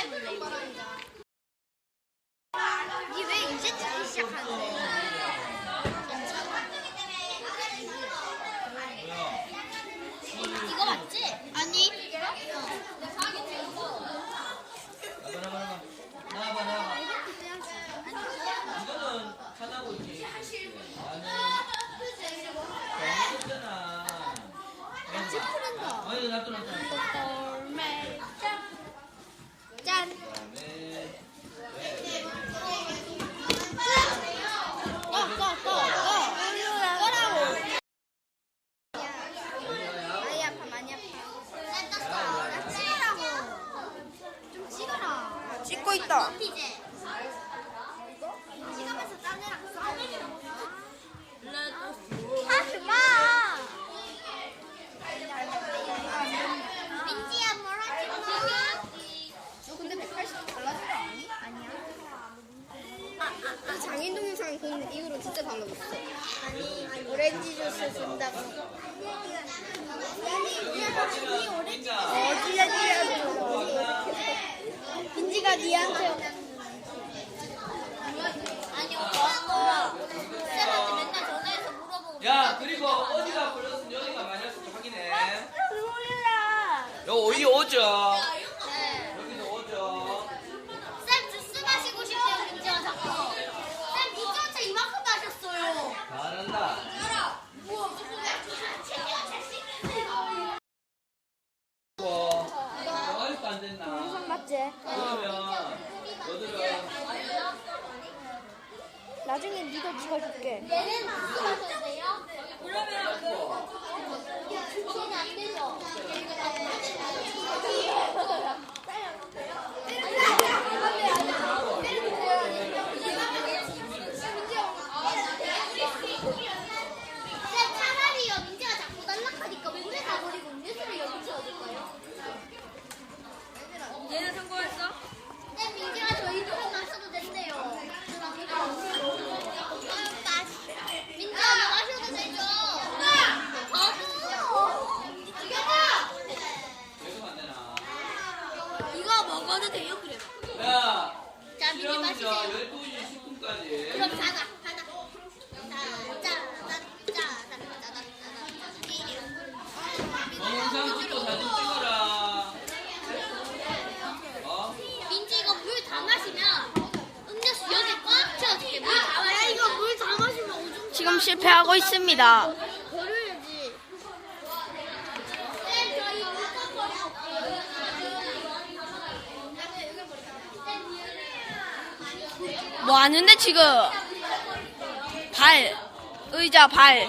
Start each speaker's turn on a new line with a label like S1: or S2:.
S1: 해볼래 이거. 이게 왜 이제 찍기 시작하는데? 이거 맞지? 아니.
S2: 나봐 나봐 나봐 나봐 나봐 이거는 하나고 있지 나는 잘못했잖아
S1: 같이 푸른다.
S2: 아니 놔둬 놔둬
S1: 짠.
S2: 그다음에
S1: 꺼, 꺼, 꺼, 꺼. 꺼라고. 많이 아파, 많이 아파. 나 떴어. 나 찍으라고. 좀 찍어라.
S3: 찍고 있 다.
S1: 피제. 찍으면서 짠애랑 싸우는 하지 마. 민지야, 뭘 하지 마. 너 근데 180 달라진 거 아니? 아니야.
S3: 이 장인 동영상 그 이후로 진짜 달라졌어.
S1: 아니, 오렌지 주스 준다고. 빈지가 니한테 아니 오빠 쌤한테 맨날 전화해서 물어보고
S2: 야 그리고 어디가 걸렸으면 여기가 마이너스 확인해.
S1: 몰라
S2: 여기 오죠?
S1: 네.
S2: 여기도 오죠.
S1: 쌤 주스 마시고 싶대요 민지가 자꾸. 쌤 비전체 이만큼 마셨어요.
S2: 잘한다.
S1: 우와
S2: 뭐 아직도 안 됐나?
S3: 맞지?
S2: 그러면 너들은
S3: 나중에 네가 찍어줄게.
S1: 얘는 요? 그러면 걔는 안 되죠? 쌤 차라리요 민지가 자꾸 날락하니까 물에 가버리고 음료수를 여기 채워줄까요?
S4: 얘는 성공했어?
S1: 쌤 민지가 저희 조금 마셔도 된대요 민지가 마셔도 되죠? 바보 죽여봐
S2: 계속 안 되나
S4: 이거 먹어도 돼요? 그래.
S1: 야자 민지
S2: 시험자
S1: 마시세요
S2: 12시 10분까지
S1: 그럼 자자 가자
S2: 동영상 찍고 사진 찍어라 어?
S1: 민지 이거 물 다 마시면 음료수 여기 꽉 채워줄게 물다 마시면 야 이거 물 다 마시면 오줌
S3: 지금 실패하고 있습니다.
S1: 버려야지 쌤 저희 물컵 버려볼게요
S3: 뭐 하는데 지금? 발. 의자 발.